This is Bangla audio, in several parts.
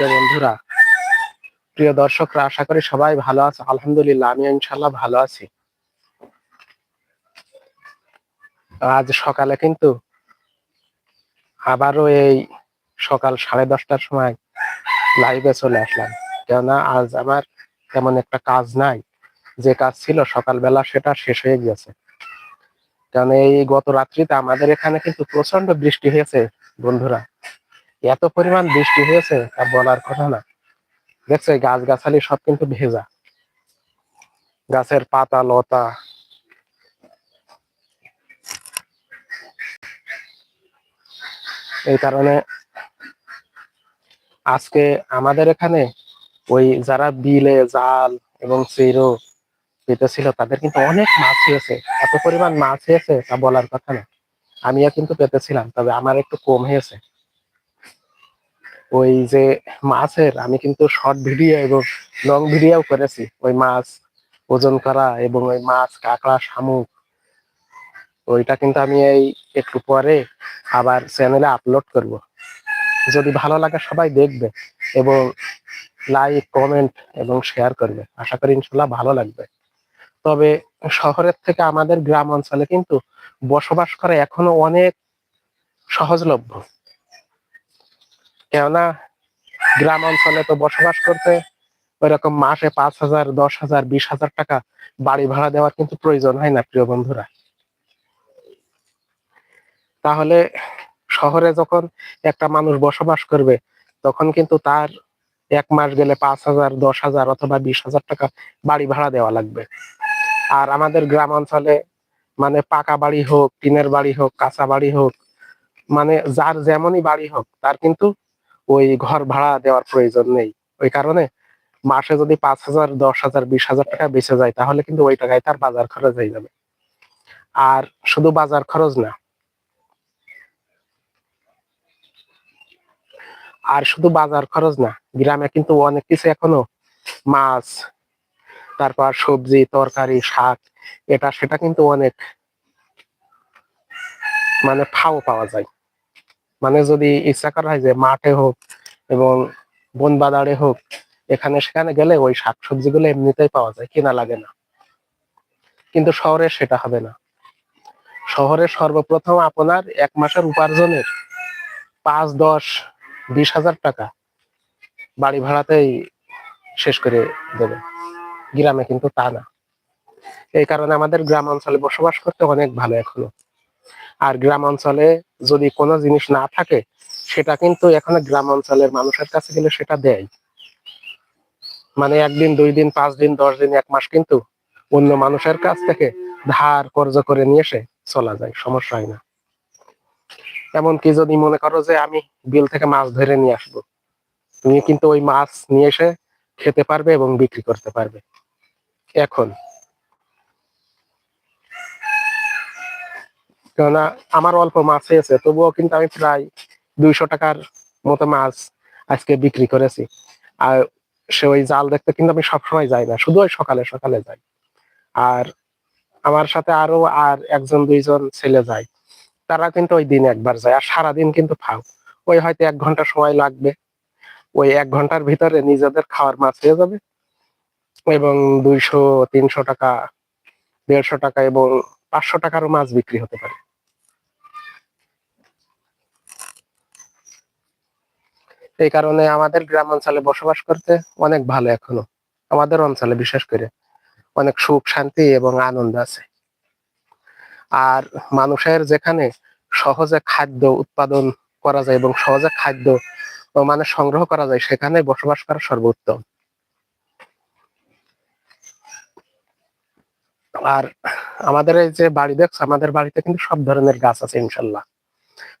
প্রিয় বন্ধুরা, প্রিয় দর্শকরা, আশা করি সবাই ভালো আছে। আলহামদুলিল্লাহ আমি ইনশাল্লাহ ভালো আছি। আজ সকালে কিন্তু আবারও এই সকাল সাড়ে দশটার সময় লাইভে চলে আসলাম। কেননা আজ আমার তেমন একটা কাজ নাই। যে কাজ ছিল সকালবেলা সেটা শেষ হয়ে গিয়েছে। কারণ এই গত রাত্রিতে আমাদের এখানে কিন্তু প্রচণ্ড বৃষ্টি হয়েছে, বন্ধুরা। এত পরিমাণ বৃষ্টি হয়েছে, তা বলার কথা না। দেখছ গাছ গাছালি সব কিন্তু ভেজা। গাছের পাতা, লতা। এই কারণে আজকে আমাদের এখানে ওই যারা বিলে, জাল এবং চেরো পেতেছিল, তাদের কিন্তু অনেক মাছ হয়েছে। এত পরিমাণ মাছ হয়েছে, তা বলার কথা না। আমিও কিন্তু পেতেছিলাম, তবে আমার একটু কম হয়েছে। ওই যে মাছের, আমি কিন্তু শর্ট ভিডিও এবং লং ভিডিও করেছি। ওই মাছ ওজন করা এবং ওই মাছ, কাঁকড়া, শামুক, ওইটা কিন্তু আমি এই একটু পরে আবার চ্যানেলে আপলোড করব। যদি ভালো লাগে সবাই দেখবে এবং লাইক কমেন্ট এবং শেয়ার করবে। আশা করি ইনশাল্লাহ ভালো লাগবে। তবে শহরের থেকে আমাদের গ্রাম অঞ্চলে কিন্তু বসবাস করা এখনও অনেক সহজলভ্য। কেননা গ্রাম অঞ্চলে তো বসবাস করতে ওইরকম মাসে পাঁচ হাজার, দশ হাজার, বিশ হাজার টাকা বাড়ি ভাড়া দেওয়ার কিন্তু প্রয়োজন হয় না, প্রিয় বন্ধুরা। তাহলে শহরে যখন একটা মানুষ বসবাস করবে, তখন কিন্তু তার এক মাস গেলে পাঁচ হাজার, দশ হাজার অথবা বিশ হাজার টাকা বাড়ি ভাড়া দেওয়া লাগবে। আর আমাদের গ্রাম অঞ্চলে মানে পাকা বাড়ি হোক, টিনের বাড়ি হোক, কাঁচা বাড়ি হোক মানে যার যেমনই বাড়ি হোক, তার কিন্তু ওই ঘর ভাড়া দেওয়ার প্রয়োজন নেই। ওই কারণে মাসে যদি পাঁচ হাজার, দশ হাজার, বিশ হাজার টাকা বেঁচে যায়, তাহলে কিন্তু ওই টাকায় তার বাজার খরচ হয়ে যাবে। আর শুধু বাজার খরচ না, আর শুধু বাজার খরচ না, গ্রামে কিন্তু অনেক কিছু এখনও মাছ, তারপর সবজি, তরকারি, শাক, এটা, সেটা কিন্তু অনেক মানে ফাও পাওয়া যায়। মানে যদি ইচ্ছা করা হয় যে মাঠে হোক এবং বন বাজারে হোক, এখানে সেখানে গেলে ওই শাকসবজিগুলো এমনিতেই পাওয়া যায়, কিনা লাগে না। কিন্তু শহরে সেটা হবে না। শহরে সর্বপ্রথম আপনার এক মাসের উপার্জনের পাঁচ, দশ, বিশ হাজার টাকা বাড়ি ভাড়াতেই শেষ করে দেবে। গ্রামে কিন্তু তা না। এই কারণে আমাদের গ্রাম অঞ্চলে বসবাস করতে অনেক ভালো এখনও। আর গ্রাম অঞ্চলে যদি কোনো জিনিস না থাকে, সেটা কিন্তু এখন গ্রাম অঞ্চলের মানুষের কাছে গেলে সেটা দেয়। মানে একদিন, দুই দিন, পাঁচ দিন, দশ দিন, এক মাস কিন্তু অন্য মানুষের কাছ থেকে ধার কর্জ করে নিয়ে এসে চলা যায়, সমস্যা হয় না। এমনকি যদি মনে করো যে আমি বিল থেকে মাছ ধরে নিয়ে আসব, তুমি কিন্তু ওই মাছ নিয়ে এসে খেতে পারবে এবং বিক্রি করতে পারবে। এখন কেননা আমার অল্প মাছ হয়েছে, তবুও কিন্তু আমি প্রায় দুইশো টাকার মতো মাছ আজকে বিক্রি করেছি। আর সে ওই জাল দেখতে কিন্তু আমি সবসময় যাই না, শুধু ওই সকালে সকালে যাই। আর আমার সাথে আরও আর একজন, দুইজন ছেলে যায়, তারা কিন্তু ওই দিন একবার যায়, আর সারাদিন কিন্তু ফাও ওই হয়তো এক ঘণ্টা সময় লাগবে, ওই এক ঘণ্টার ভিতরে নিজেদের খাওয়ার মাছ হয়ে যাবে। এবং দুইশো, তিনশো টাকা, দেড়শো টাকা এবং পাঁচশো টাকারও মাছ বিক্রি হতে পারে। এই কারণে আমাদের গ্রাম অঞ্চলে বসবাস করতে অনেক ভালো এখনও। আমাদের অঞ্চলে বিশেষ করে অনেক সুখ, শান্তি এবং আনন্দ আছে। আর মানুষের যেখানে সহজে খাদ্য উৎপাদন করা যায় এবং সহজে খাদ্য মানে সংগ্রহ করা যায়, সেখানে বসবাস করা সর্বোত্তম। আর আমাদের এই যে বাড়ি দেখছ, আমাদের বাড়িতে কিন্তু সব ধরনের গাছ আছে, ইনশাল্লাহ।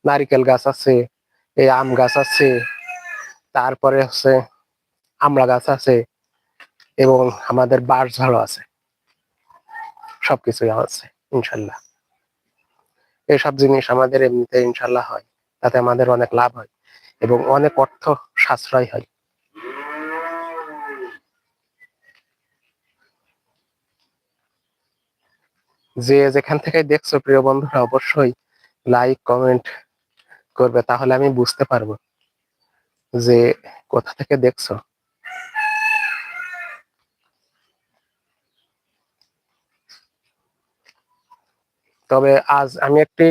নারিকেল গাছ আছে, এই আম গাছ আছে, তারপরে হচ্ছে আমড়া গাছ আছে এবং আমাদের বাঁশ ঝাড়ও আছে। সবকিছুই আছে, ইনশাল্লাহ। এইসব জিনিস আমাদের এমনিতে ইনশাল্লাহ হয়, তাতে আমাদের অনেক লাভ হয় এবং অনেক অর্থ সাশ্রয় হয়। যে যেখান থেকে দেখছ, প্রিয় বন্ধুরা, অবশ্যই লাইক কমেন্ট করবে, তাহলে আমি বুঝতে পারব যে কোথা থেকে দেখছ। তবে আজ আমি একটি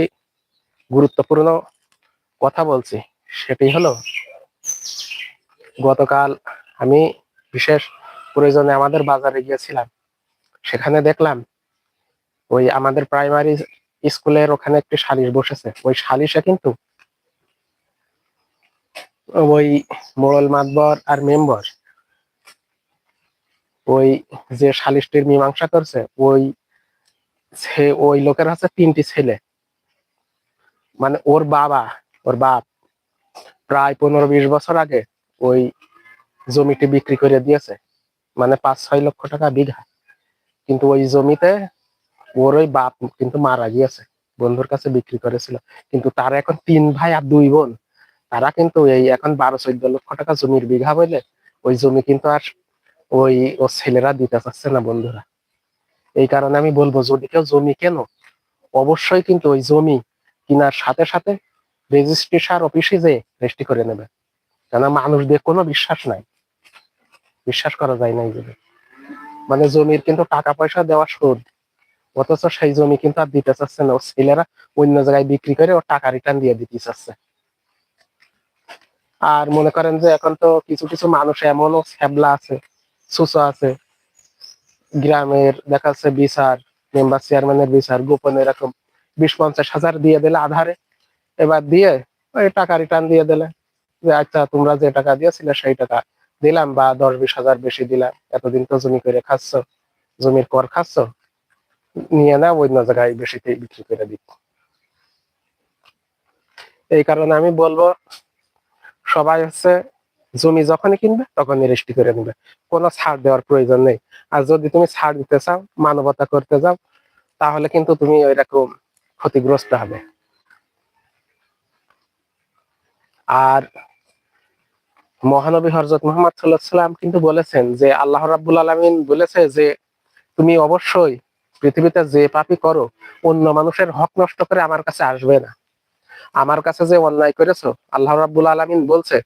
গুরুত্বপূর্ণ কথা বলছি, সেটি হলো গতকাল আমি বিশেষ প্রয়োজনে আমাদের বাজারে গিয়েছিলাম। সেখানে দেখলাম ওই আমাদের প্রাইমারি স্কুলের ওখানে একটি সালিশ বসেছে। ওই সালিশে কিন্তু ওই মোড়ল মাতবর আর মেম্বর, ওই যে সালিশটির মীমাংসা করছে, ওই ওই লোকের হচ্ছে তিনটি ছেলে। মানে ওর বাবা, ওর বাপ প্রায় পনেরো বিশ বছর আগে ওই জমিটি বিক্রি করে দিয়েছে। মানে পাঁচ ছয় লক্ষ টাকা বিঘা। কিন্তু ওই জমিতে ওর ওই বাপ কিন্তু মারা গিয়েছে, বন্ধুর কাছে বিক্রি করেছিল। কিন্তু তার এখন তিন ভাই আর দুই বোন। তারা কিন্তু এই এখন বারো চোদ্দ লক্ষ টাকা জমির বিঘা বলে ওই জমি কিন্তু আর ওই ও ছেলেরা দিতে চাচ্ছে না বন্ধুরা। এই কারণে আমি বলব, যদি কেউ জমি কেন, অবশ্যই কিন্তু ওই জমি কেনার সাথে সাথে রেজিস্ট্রেশন অফিসে যে রেজিস্ট্রি করে নেবে। কেন মানুষদের কোনো বিশ্বাস নাই। বিশ্বাস করা যায় না এই জন্য মানে জমির কিন্তু টাকা পয়সা দেওয়া সুদ। অথচ সেই জমি কিন্তু আর দিতে চাচ্ছে না। ছেলেরা অন্য জায়গায় বিক্রি করে ও টাকা রিটার্ন দিয়ে দিতে চাচ্ছে। আর মনে করেন যে এখন তো কিছু কিছু মানুষ এমনও ছ্যাবলা আছে, সুসো আছে। গ্রামের দেখা যাচ্ছে বিচার মেম্বার চেয়ারম্যানের বিচার, গোপন এরকম বিশ পঞ্চাশ হাজার দিয়ে দিলে আধারে। এবার দিয়ে ওই টাকা রিটার্ন দিয়ে দিলে যে আচ্ছা তোমরা যে টাকা দিয়েছিলে সেই টাকা দিলাম বা দশ বিশ হাজার বেশি দিলাম। এতদিন তো জমি করে খাচ্ছ, জমির কর খাচ্ছ নিয়ে না অন্য জায়গায় বেশিতে বিক্রি করে দিক এই কারণে আমি বলব সবাই হচ্ছে জমি যখনই কিনবে তখনই রেজিস্ট্রি করে নেবে কোনো ছাড় দেওয়ার প্রয়োজন নেই আর যদি তুমি ছাড় দিতে চাও মানবতা করতে যাও তাহলে কিন্তু তুমি ওই রকম ক্ষতিগ্রস্ত হবে আর মহানবী হরজত মোহাম্মদ সাল্লাহ সাল্লাম কিন্তু বলেছেন যে আল্লাহ রাব্বুল আলমিন বলেছে যে তুমি অবশ্যই পৃথিবীতে যে পাপই করো, অন্য মানুষের হক নষ্ট করে আমার কাছে আসবে না। আমার কাছে যে অন্যায় করেছ, আল্লাহ রাব্বুল আলমিন বলছে,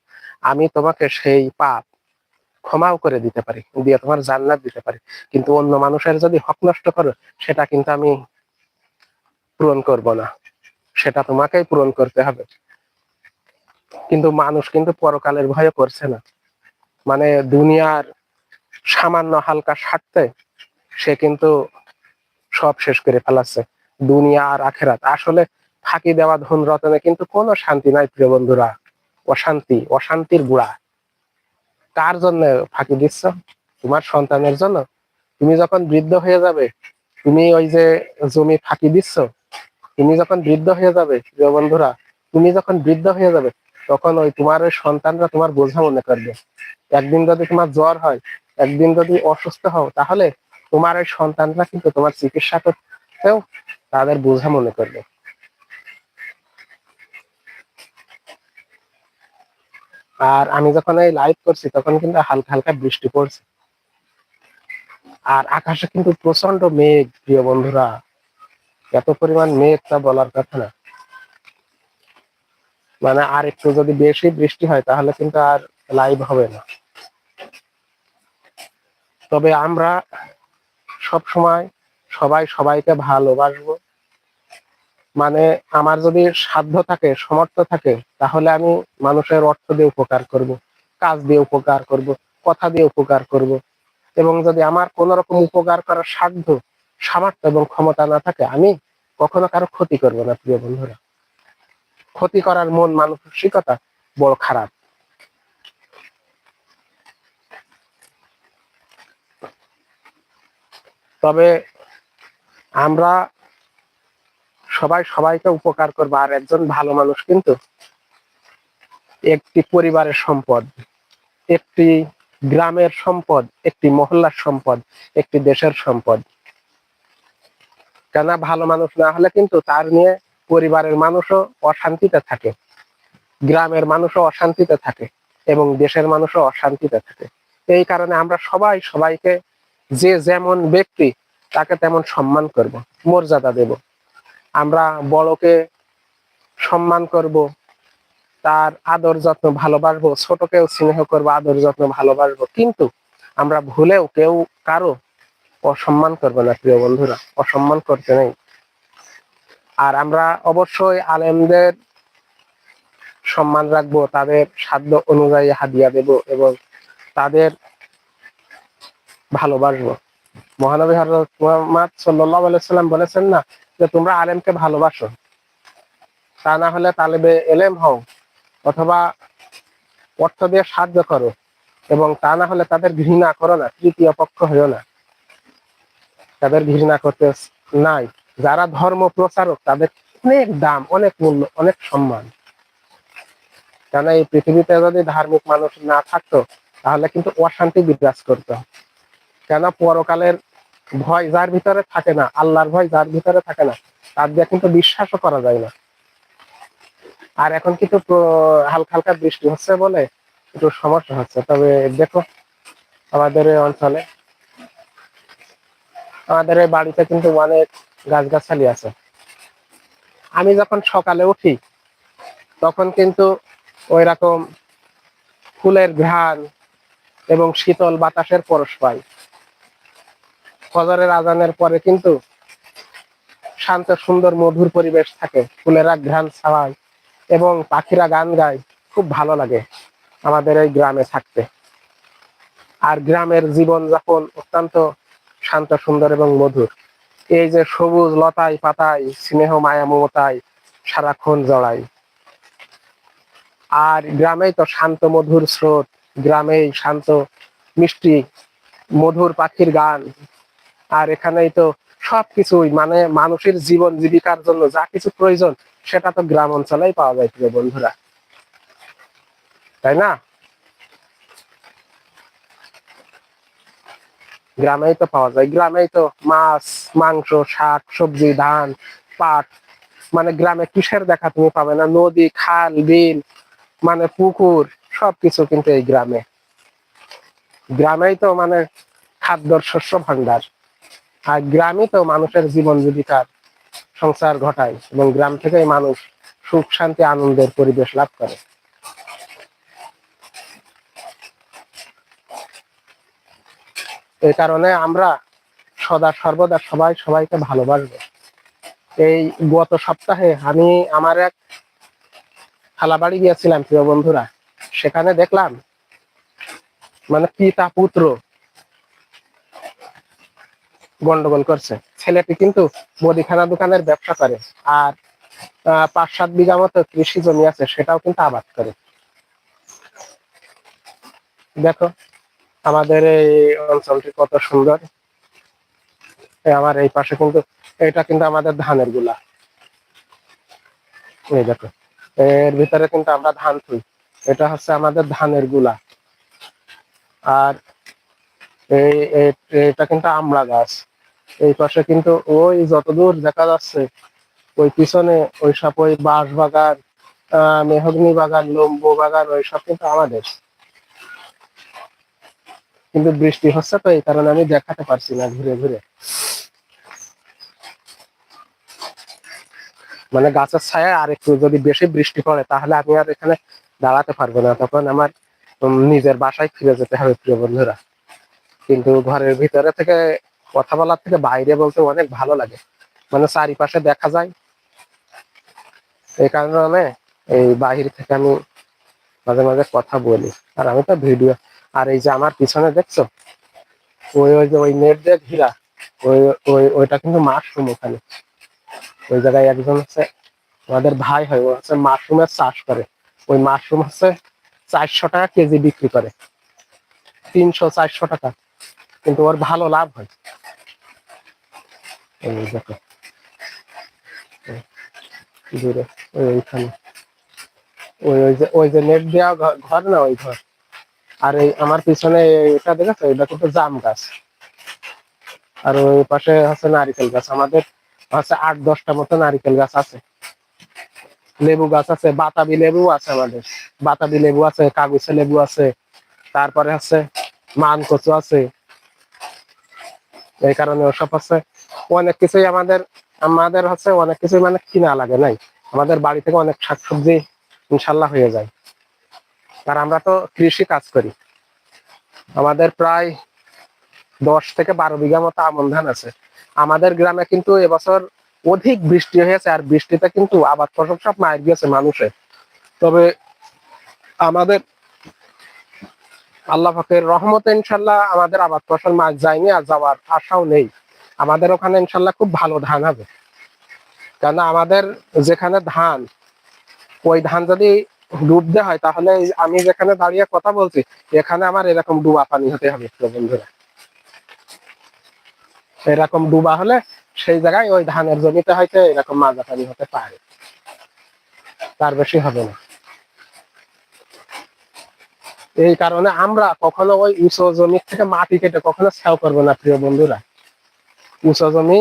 আমি তোমাকে সেই পাপ ক্ষমাও করে দিতে পারি, দিয়ে তোমার জান্নাত দিতে পারি। কিন্তু অন্য মানুষের যদি হক নষ্ট করো, সেটা কিন্তু আমি পূরণ করব না। সেটা তোমাকেই পূরণ করতে হবে। কিন্তু মানুষ কিন্তু পরকালের ভয়ে করছে না। মানে দুনিয়ার সামান্য হালকা স্বার্থে সে কিন্তু সব শেষ করে ফেলাচ্ছে। দুনিয়া আর আখেরাত। আসলে ফাঁকি দেওয়া ধন রতনে কিন্তু কোনো শান্তি নাই, প্রিয় বন্ধুরা। অশান্তি, অশান্তির গুড়া। কার জন্য ফাঁকি দিচ্ছ? তোমার সন্তানের জন্য? তুমি যখন বৃদ্ধ হয়ে যাবে, তুমি ওই যে জমি ফাঁকি দিচ্ছ, তুমি যখন বৃদ্ধ হয়ে যাবে, প্রিয় বন্ধুরা, তুমি যখন বৃদ্ধ হয়ে যাবে, তখন ওই তোমার ওই সন্তানরা তোমার বোঝা মনে করবে। একদিন যদি তোমার জ্বর হয়, একদিন যদি অসুস্থ হও, তাহলে তোমার ওই সন্তানরা কিন্তু তোমার চিকিৎসা করতেও তাদের বোঝা মনে করবে। আর আমি যখন এই লাইভ করছি, তখন কিন্তু হালকা হালকা বৃষ্টি পড়ছে। আর আকাশে কিন্তু প্রচণ্ড মেঘ, প্রিয় বন্ধুরা। এত পরিমাণ মেঘ তা বলার কথা না। মানে আর একটু যদি বেশি বৃষ্টি হয়, তাহলে কিন্তু আর লাইভ হবে না। তবে আমরা সব সময় সবাই সবাইকে ভালোবাসবো। মানে আমার যদি সাধ্য থাকে সমর্থ থাকে, তাহলে আমি মানুষের অর্থ দিয়ে উপকার করব, কাজ দিয়ে উপকার করব, কথা দিয়ে উপকার করব। এবং যদি আমার কোন রকম উপকার করার সাধ্য, সামর্থ্য এবং ক্ষমতা না থাকে, আমি কখনো কারও ক্ষতি করব না, প্রিয় বন্ধুরা। ক্ষতি করার মন মানসিকতা বড় খারাপ। তবে আমরা সবাই সবাইকে উপকার করব, আর একজন ভালো মানুষ কিন্তু একটি পরিবারের সম্পদ, একটি গ্রামের সম্পদ, একটি মহল্লার সম্পদ, একটি দেশের সম্পদ। কেন ভালো মানুষ না হলে কিন্তু তার নিয়ে পরিবারের মানুষও অশান্তিতে থাকে, গ্রামের মানুষও অশান্তিতে থাকে এবং দেশের মানুষও অশান্তিতে থাকে। এই কারণে আমরা সবাই সবাইকে যে যেমন ব্যক্তি, তাকে তেমন সম্মান করব, মর্যাদা দেব। আমরা বড়কে সম্মান করব, তার আদর যত্ন ভালোবাসবো, ছোটকেও স্নেহ করব, আদর যত্ন ভালোবাসবো। কিন্তু আমরা ভুলেও কেউ কারও অসম্মান করবে না, প্রিয় বন্ধুরা, অসম্মান করতে নেই। আর আমরা অবশ্যই আলেমদের সম্মান রাখব, তাদের সাধ্য অনুযায়ী হাদিয়া দেব এবং তাদের ভালোবাসবো। মহানবী হজরত মুহাম্মদ সাল্লাহ সাল্লাম বলেছেন না যে, তোমরা আলেমকে ভালোবাসো। তা না হলে তালেবে এলেম হও, অথবা অর্থ দিয়ে সাহায্য করো, এবং তা না হলে তাদের ঘৃণা করো না তৃতীয় পক্ষ হইও না। তাদের ঘৃণা করতে নাই। যারা ধর্ম প্রচারক, তাদের অনেক দাম, অনেক মূল্য, অনেক সম্মান। কেন এই পৃথিবীতে যদি ধার্মিক মানুষ না থাকতো, তাহলে কিন্তু অশান্তি বিরাজ করতো। কেন পরকালের ভয় যার ভিতরে থাকে না, আল্লাহর ভয় যার ভিতরে থাকে না, তার দিয়ে কিন্তু বিশ্বাসও করা যায় না। আর এখন কিন্তু হালকা হালকা বৃষ্টি হচ্ছে বলে একটু সমস্যা হচ্ছে। তবে দেখো আমাদের অঞ্চলে, আমাদের বাড়িতে কিন্তু অনেক গাছগাছালি আছে। আমি যখন সকালে উঠি, তখন কিন্তু ওই রকম ফুলের ঘ্রাণ এবং শীতল বাতাসের পরশ পাই। ফজরের আজানের পরে কিন্তু শান্ত, সুন্দর, মধুর পরিবেশ থাকে। ফুলেরা ঘ্রাণ ছাওয়ায় এবং পাখিরা গান গায়। খুব ভালো লাগে আমাদের এই গ্রামে থাকতে। আর গ্রামের জীবন যাপন অত্যন্ত শান্ত, সুন্দর এবং মধুর। এই যে সবুজ লতায় পাতায়, স্নেহ মায়া মমতায় সারাক্ষণ জড়াই। আর গ্রামেই তো শান্ত, মধুর স্রোত। গ্রামেই শান্ত, মিষ্টি, মধুর পাখির গান। আর এখানেই তো সবকিছুই মানে মানুষের জীবন জীবিকার জন্য যা কিছু প্রয়োজন, সেটা তো গ্রাম অঞ্চলেই পাওয়া যায় প্রিয় বন্ধুরা। তাই না? গ্রামেই তো পাওয়া যায়। গ্রামেই তো মাছ, মাংস, শাক, সবজি, ধান, পাট মানে গ্রামে কিসের দেখা তুমি পাবে না? নদী, খাল, বিল মানে পুকুর, সবকিছু কিন্তু এই গ্রামে। গ্রামেই তো মানে খাদ্যর শস্য ভান্ডার আর গ্রামই তো মানুষের জীবন জীবিকার সংসার ঘটায় এবং গ্রাম থেকেই মানুষ সুখ, শান্তি, আনন্দের পরিবেশ লাভ করে। এই কারণে আমরা সদা সর্বদা সবাই সবাইকে ভালোবাসবো। এই গত সপ্তাহে আমি আমার এক খালাবাড়ি গিয়েছিলাম, প্রিয় বন্ধুরা। সেখানে দেখলাম মানে পিতা পুত্র গন্ডগোল করছে। ছেলেটি কিন্তু মুদিখানা দোকানের ব্যবসা করে আর পাঁচ সাত বিঘা মতো কৃষি জমি আছে, সেটাও কিন্তু আবাদ করে। দেখো, আমাদের এই অঞ্চলটি কত সুন্দর। আমার এই পাশে কিন্তু, এটা কিন্তু আমাদের ধানেরগুলা। এই দেখো, এর ভিতরে কিন্তু আমরা ধান থুই এটা হচ্ছে আমাদের ধানেরগুলা। আর এটা কিন্তু আমড়া গাছ। এই পাশে কিন্তু ওই যতদূর দেখা যাচ্ছে, ওই পিছনে ওই সব ওই বাঁশ বাগান মেহগনি বাগান, লম্বু বাগান, ওই সব কিন্তু আমাদের। কিন্তু বৃষ্টি হচ্ছে তো, এই কারণে আমি দেখাতে পারছি না ঘুরে ঘুরে। মানে গাছের ছায়া আর একটু যদি বেশি বৃষ্টি পড়ে, তাহলে আমি আর এখানে দাঁড়াতে পারব না। তখন আমার নিজের বাসায় ফিরে যেতে হবে, প্রিয় বন্ধুরা। কিন্তু ঘরের ভিতরে থেকে কথা বলার থেকে বাইরে বলতে অনেক ভালো লাগে। মানে চারিপাশে দেখা যায়। এই কারণে এই বাহির থেকে আমি মাঝে মাঝে কথা বলি। আর আমি তো ভিডিও, আর এই যে আমার পিছনে দেখছ? ওই ওই যে ওই নেট দিয়ে ঘিরা, ওই ওই, ওইটা কিন্তু মাশরুম ওখানে। ওই জায়গায় একজন হচ্ছে, আমাদের ভাই হয়, ও হচ্ছে মাশরুমের চাষ করে। ওই মাশরুম হচ্ছে চারশো টাকা কেজি বিক্রি করে। তিনশো, চারশো টাকা। কিন্তু ওর ভালো লাভ হয়। এই দেখো দূরে ওই ওইখানে। ওই ওই যে ওই যে নেট দেওয়া ঘর না ওই ঘর? আর এই আমার পিছনে এটা দেখেছ? এটা কিন্তু জাম গাছ। আর ওই পাশে হচ্ছে নারিকেল গাছ। আমাদের হচ্ছে আট, দশটা মতো নারিকেল গাছ আছে। লেবু গাছ আছে, বাতাবি লেবু আছে আমাদের। বাতাবি লেবু আছে, কাগজে লেবু আছে। তারপরে হচ্ছে মান কচু আছে। এই কারণে ওসব হচ্ছে অনেক কিছুই আমাদের আমাদের হচ্ছে অনেক কিছুই মানে কিনা লাগে, নাই? আমাদের বাড়ি থেকে অনেক শাকসবজি ইনশাল্লাহ হয়ে যায়। আর আমরা তো কৃষি কাজ করি। আমাদের প্রায় দশ থেকে বারো বিঘা মতো আমন ধান আছে। আমাদের গ্রামে কিন্তু এবছর অধিক বৃষ্টি হয়েছে, আর বৃষ্টিতে কিন্তু আবাদ ফসল সব মায়ের গিয়েছে মানুষের তবে আমাদের আল্লাহ ফকের রহমতে ইনশাল্লাহ আমাদের আবাদ ফসল মাছ যায়নি আর যাওয়ার আশাও নেই। আমাদের ওখানে ইনশাল্লাহ খুব ভালো ধান হবে। কেন আমাদের যেখানে ধান, ওই ধান যদি ডুবতে হয়, তাহলে আমি যেখানে দাঁড়িয়ে কথা বলছি, এখানে আমার এরকম ডুবা পানি হতে হবে বন্ধুরা। এরকম ডুবা হলে সেই জায়গায় ওই ধানের জমিতে হয়তো এরকম মাজা পানি হতে পারে। তার বেশি হবে না। এই কারণে আমরা কখনো ওই উঁচু জমি থেকে মাটি কেটে কখনো ছাও করব না, প্রিয় বন্ধুরা। উঁচু জমি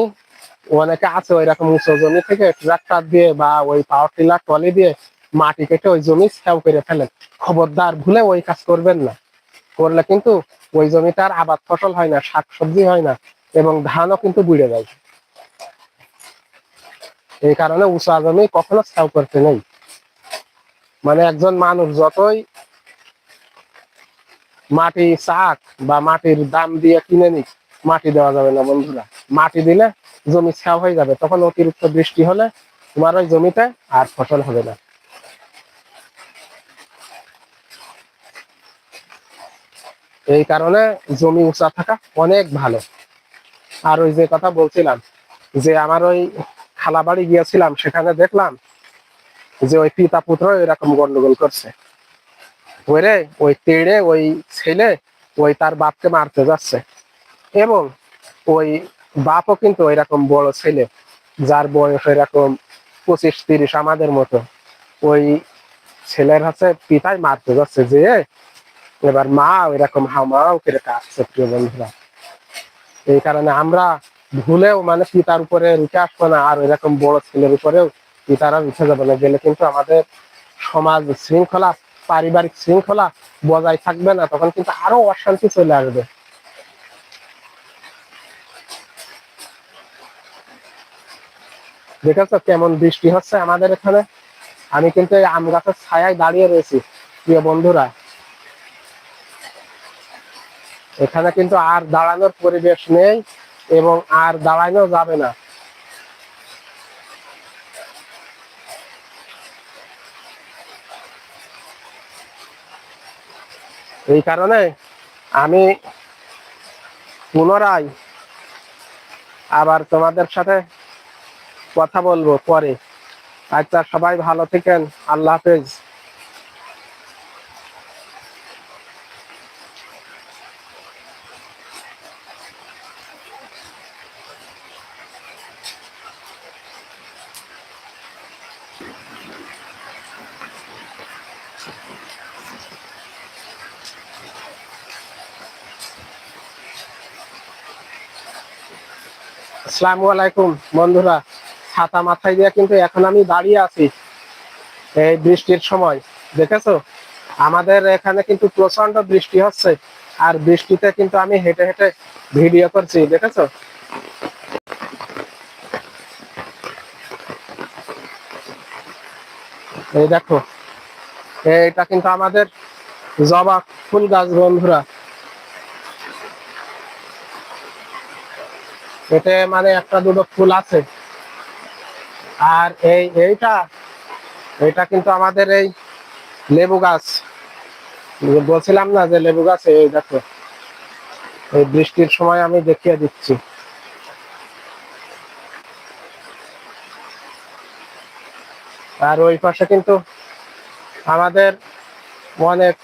অনেকে আছে ওই রকম উঁচু জমি থেকে ট্রাক্টর দিয়ে বা ওই পাওয়ার টিলার টলি দিয়ে মাটি কেটে ওই জমি ছাও করে ফেলেন। খবরদার ভুলে ওই কাজ করবেন না। করলে কিন্তু ওই জমিতে আর আবাদ ফসল হয় না, শাকসবজি হয় না এবং ধানও কিন্তু বুড়ে যায়। এই কারণে উঁচা জমি কখনো ছাও করতে নেই। মানে একজন মানুষ যতই মাটি চাক বা মাটির দাম দিয়ে কিনে নিক মাটি দেওয়া যাবে না, বন্ধুরা। মাটি দিলে জমি ছাও হয়ে যাবে, তখন অতিরিক্ত বৃষ্টি হলে তোমার ওই জমিতে আর ফসল হবে না। এই কারণে জমি উঁচা থাকা অনেক ভালো। আর ওই যে কথা বলছিলাম, যে আমার ওই খালা বাড়ি গিয়েছিলাম, সেখানে দেখলাম যে ওই পিতা পুত্র এরকম গন্ডগোল করছে। ওই তেড়ে ওই ছেলে ওই তার বাপকে মারতে যাচ্ছে। এবং ওই বাপও কিন্তু এরকম বড় ছেলে, যার বয়স এরকম পঁচিশ তিরিশ আমাদের মতো। ওই ছেলের হচ্ছে পিতাই মারতে যাচ্ছে যে, এবার মা এরকম হামাও করে কাটছে প্রিয় বন্ধুরা। এই কারণে আমরা ভুলেও মানে পিতার উপরে রুখে আসব না, আর এরকম বড় ছেলের উপরেও পিতারা উঠে যাবে না। গেলে কিন্তু আমাদের সমাজ শৃঙ্খলা, পারিবারিক শৃঙ্খলা বজায় থাকবে না, তখন কিন্তু আরও অশান্তি চলে আসবে। দেখেছ কেমন বৃষ্টি হচ্ছে আমাদের এখানে। আমি কিন্তু এই আম গাছের ছায়ায় দাঁড়িয়ে রয়েছি, প্রিয় বন্ধুরা। এখানে কিন্তু আর দাঁড়ানোর পরিবেশ নেই এবং আর দাঁড়ানো যাবে না। এই কারণে আমি পুনরায় আবার তোমাদের সাথে কথা বলব পরে। আচ্ছা সবাই ভালো থাকেন। আল্লাহ হাফেজ। আসসালামু আলাইকুম বন্ধুরা। ছাতা মাথায় দিয়ে কিন্তু এখন আমি দাঁড়িয়ে আছি এই বৃষ্টির সময়, দেখেছ? আমাদের এখানে কিন্তু প্রচণ্ড বৃষ্টি হচ্ছে, আর বৃষ্টিতে কিন্তু আমি হেঁটে হেঁটে ভিডিও করছি, দেখেছ? এই দেখো এটা কিন্তু আমাদের জবা ফুল গাছ, বন্ধুরা। এতে মানে একটা দুটো ফুল আছে। আর এই, এইটা এটা কিন্তু আমাদের এই লেবু গাছ। বলছিলাম না যে লেবু গাছ, এই দেখো, এই বৃষ্টির সময় আমি দেখিয়ে দিচ্ছি। আর ওই পাশে কিন্তু আমাদের অনেক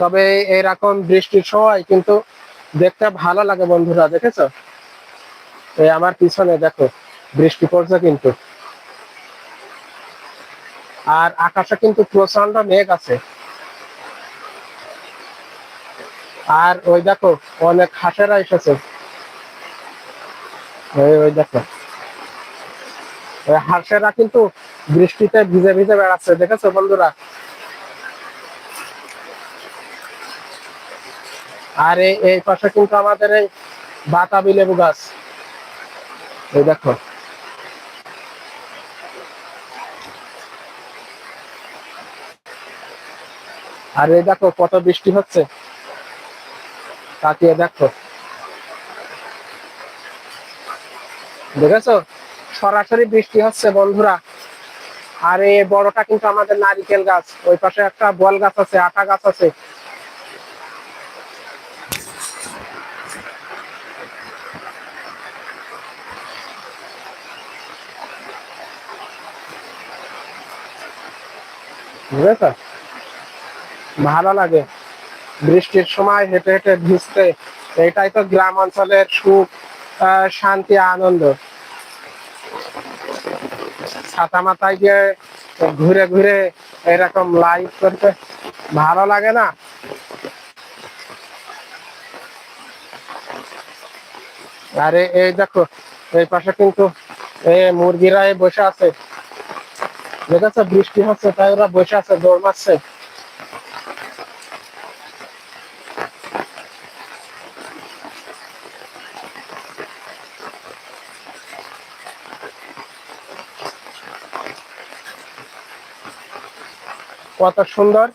তবে এরকম বৃষ্টির সময় কিন্তু দেখতে ভালো লাগে বন্ধুরা, দেখেছ? এই আমার পিছনে দেখো, বৃষ্টি পড়ছে কিন্তু। আর আকাশে কিন্তু প্রচণ্ড মেঘ আছে। আর ওই দেখো, অনেক হাঁসেরা এসেছে। ওই দেখো। হাঁসেরা কিন্তু বৃষ্টিতে ভিজে ভিজে বেড়াচ্ছে, দেখেছ বন্ধুরা? আর এই পাশে কিন্তু আমাদের এই বাতাবি লেবু গাছ। এই দেখো। আর এই দেখো, কত বৃষ্টি হচ্ছে? তাকিয়ে দেখো। দেখেছ? সরাসরি বৃষ্টি হচ্ছে, বন্ধুরা। আর এই বড়টা কিন্তু আমাদের নারিকেল গাছ। ওই পাশে একটা বল গাছ আছে, আটা গাছ আছে। ভালো লাগে। বৃষ্টির সময় হেঁটে হেঁটে ভিজতে, এটাই তো গ্রাম অঞ্চলের সুখ শান্তি, আনন্দ। ছাতা মাথায় গিয়ে ঘুরে ঘুরে এরকম লাইভ করতে ভালো লাগে না? আরে, এই দেখো, এই পাশে কিন্তু এই মুরগিরা বসে আছে। দেখেছ বৃষ্টি হচ্ছে তাই ওরা বসে আছে, দৌড় মারছে। কত সুন্দর।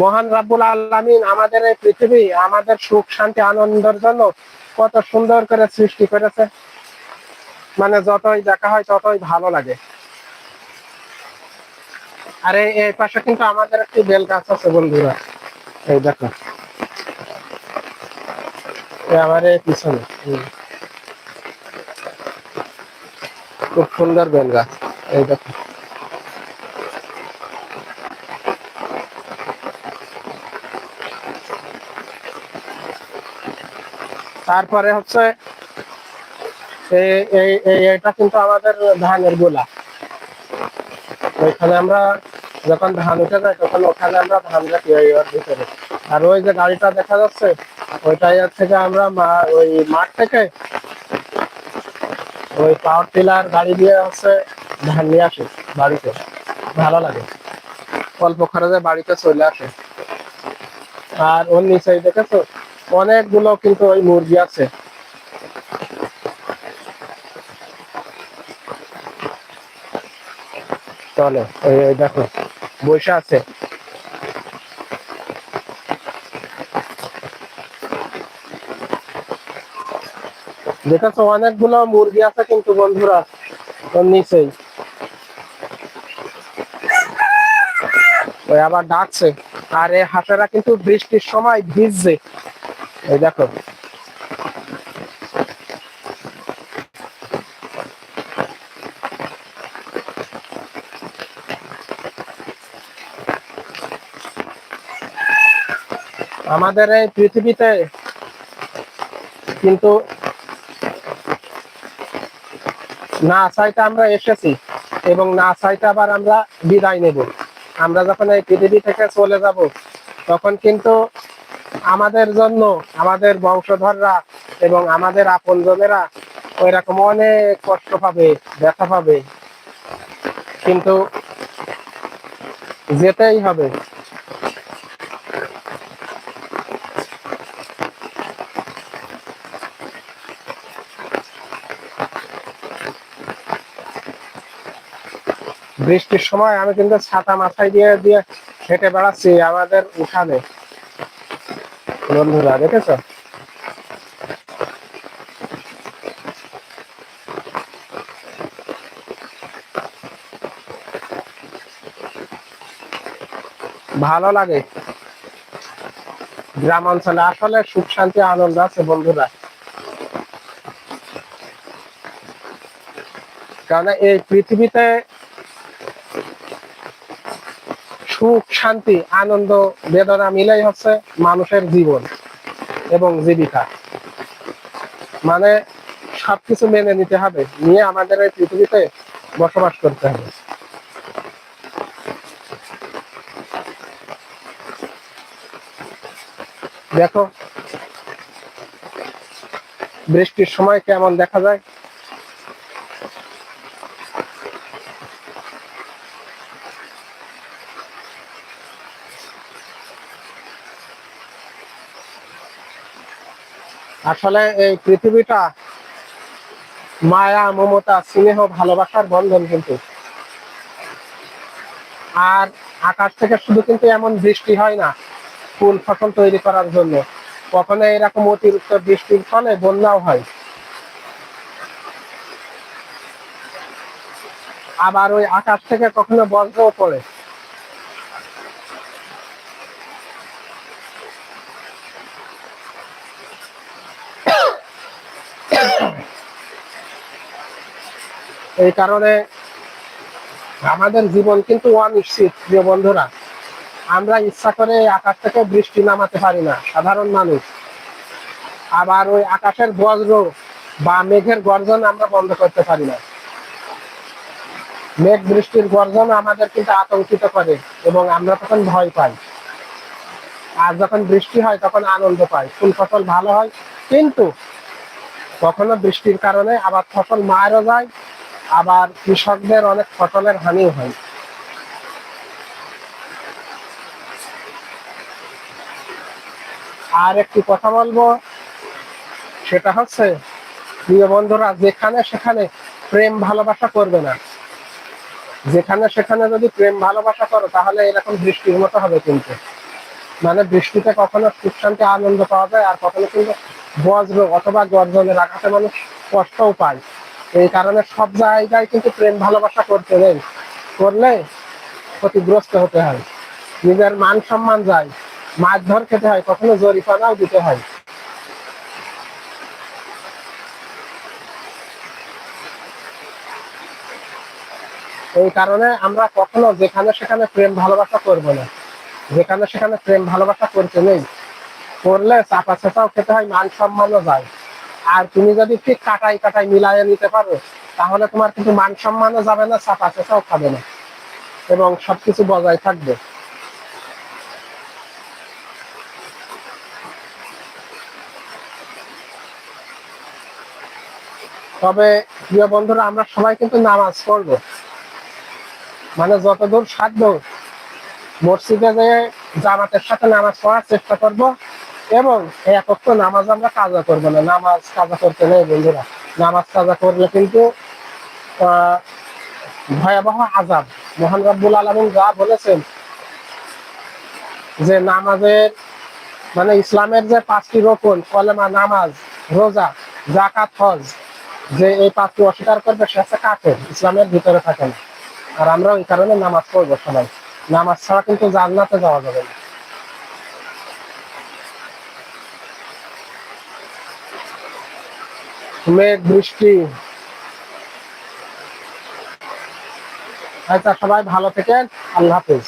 মহান রাব্বুল আলামিন আমাদের এই পৃথিবী, আমাদের সুখ, শান্তি, আনন্দের জন্য কত সুন্দর করে সৃষ্টি করেছে। মানে যতই দেখা হয়, ততই ভালো লাগে। আরে, এই পাশে কিন্তু আমাদের একটি বেল গাছ আছে বন্ধুরা। এই দেখো। আমার পিছনে। খুব সুন্দর বেল গাছ। এই দেখো। তারপরে হচ্ছে এটা কিন্তু আমাদের ধানের গোলা। ওইখানে আমরা যখন ধান উঠে যায়, তখন ওখানে আমরা ধান রাখি ওর ভিতরে। আর ওই যে গাড়িটা দেখা যাচ্ছে, ওইটাই থেকে আমরা ওই মাঠ থেকে ওই পাওয়ার টিলার গাড়ি দিয়ে হচ্ছে ধান নিয়ে আসি বাড়িতে। ভালো লাগে। অল্প খরচে বাড়িতে চলে আসে। আর ওর নিচে দেখেছ, অনেকগুলো কিন্তু ওই মুরগি আছে। চলো। দেখো, বসে আছে। দেখেছ, অনেকগুলো মুরগি আছে কিন্তু বন্ধুরা নিচেই। ওই আবার ডাকছে। আর এই হাঁসেরা কিন্তু বৃষ্টির সময় ভিজছে। এই দেখো। আমাদের এই পৃথিবীতে কিন্তু না চাইতে আমরা এসেছি এবং না চাইতে আবার আমরা বিদায় নেব। আমরা যখন এই পৃথিবী থেকে চলে যাব, তখন কিন্তু আমাদের জন্য, আমাদের বংশধররা এবং আমাদের আপনজনেরা ওই রকম অনেক কষ্ট পাবে, ব্যথা পাবে। কিন্তু যেতেই হবে। বৃষ্টির সময় আমি কিন্তু ছাতা মাথায় দিয়ে দিয়ে হেঁটে বেড়াচ্ছি আমাদের উঠানে। বন্ধুরা, দেখেছ? ভালো লাগে। গ্রাম অঞ্চলে আসলে সুখ, শান্তি, আনন্দ আছে বন্ধুরা। কারণ এই পৃথিবীতে সুখ শান্তি, আনন্দ, বেদনা মিলাই হচ্ছে মানুষের জীবন এবং জীবিকা। মানে সবকিছু মেনে নিতে হবে, নিয়ে আমাদের এই পৃথিবীতে বসবাস করতে হবে। দেখো, বৃষ্টির সময় কেমন দেখা যায়? আসলে এই পৃথিবীটা মায়া, মমতা, স্নেহ, ভালোবাসার বন্ধন কিন্তু। আর আকাশ থেকে শুধু কিন্তু এমন বৃষ্টি হয় না, ফুল ফসল তৈরি করার জন্য। কখনো এরকম অতিরিক্ত বৃষ্টির ফলে বন্যাও হয়। আবার ওই আকাশ থেকে কখনো বজ্রও পড়ে। এই কারণে আমাদের জীবন কিন্তু অনিশ্চিত, প্রিয় বন্ধুরা। আমরা ইচ্ছা করে আকাশ থেকে বৃষ্টি নামাতে পারি না, সাধারণ মানুষ। আবার ওই আকাশের বজ্র বা মেঘের গর্জন আমরা বন্ধ করতে পারি না। মেঘ বৃষ্টির গর্জন আমাদের কিন্তু আতঙ্কিত করে এবং আমরা তখন ভয় পাই। আর যখন বৃষ্টি হয়, তখন আনন্দ পাই। ফুল ফসল ভালো হয়, কিন্তু কখনো বৃষ্টির কারণে আবার ফসল মারও যায় আবার কৃষকদের অনেক ফসলের হানি হয়। আর একটি কথা বলব, সেটা হচ্ছে, প্রিয় বন্ধুরা, যেখানে সেখানে প্রেম ভালোবাসা করবে না। যেখানে সেখানে যদি প্রেম ভালোবাসা করো, তাহলে এরকম বৃষ্টির মতো হবে কিন্তু। মানে বৃষ্টিতে কখনো সুখ শান্তি, আনন্দ পাওয়া যায়, আর কখনো কিন্তু বজ্র অথবা গর্জনের আঘাতে মানুষ কষ্টও পায়। এই কারণে সব জায়গায় কিন্তু প্রেম ভালোবাসা করতে নেই। করলে ক্ষতিগ্রস্ত হতে হয়। নিজের মান সম্মান যায়। মারধর খেতে হয়, কখনো জরিমানাও দিতে হয়। এই কারণে আমরা কখনো যেখানে সেখানে প্রেম ভালোবাসা করব না। যেখানে সেখানে প্রেম ভালোবাসা করতে নেই। করলে চাপা চাপাও খেতে হয়, মান সম্মানও যায়। আর তুমি যদি ঠিক কাটাই কাটাই মিলাইয়ে নিতে পারো, তাহলে তোমার কিন্তু মান সম্মানও যাবে না, চাপা চাপাও খাবে না। এবং সবকিছু বজায় থাকবে। তবে প্রিয় বন্ধুরা, আমরা সবাই কিন্তু নামাজ পড়ব। মানে যতদূর সাধ্য, মসজিদে যে জামাতের সাথে নামাজ পড়ার চেষ্টা করব। এবং একক নামাজ আমরা কাজা করব না। নামাজ কাজা করতে নেই বন্ধুরা। নামাজ কাজা করলে কিন্তু ভয়াবহ আজাব মোহান রব্বুল আলমিন যা বলেছেন যে নামাজের মানে ইসলামের যে পাঁচটি রকম কলেমা, নামাজ, রোজা জাকাত হজ, যে এই পাঁচটি অস্বীকার করবে, সে হচ্ছে কাফের। ইসলামের ভিতরে থাকে না। আর আমরা ওই কারণে নামাজ পড়ব সবাই। নামাজ ছাড়া কিন্তু জান্নাতে যাওয়া যাবে না। মেঘ বৃষ্টি। আচ্ছা সবাই ভালো থাকেন। আল্লাহ হাফিজ।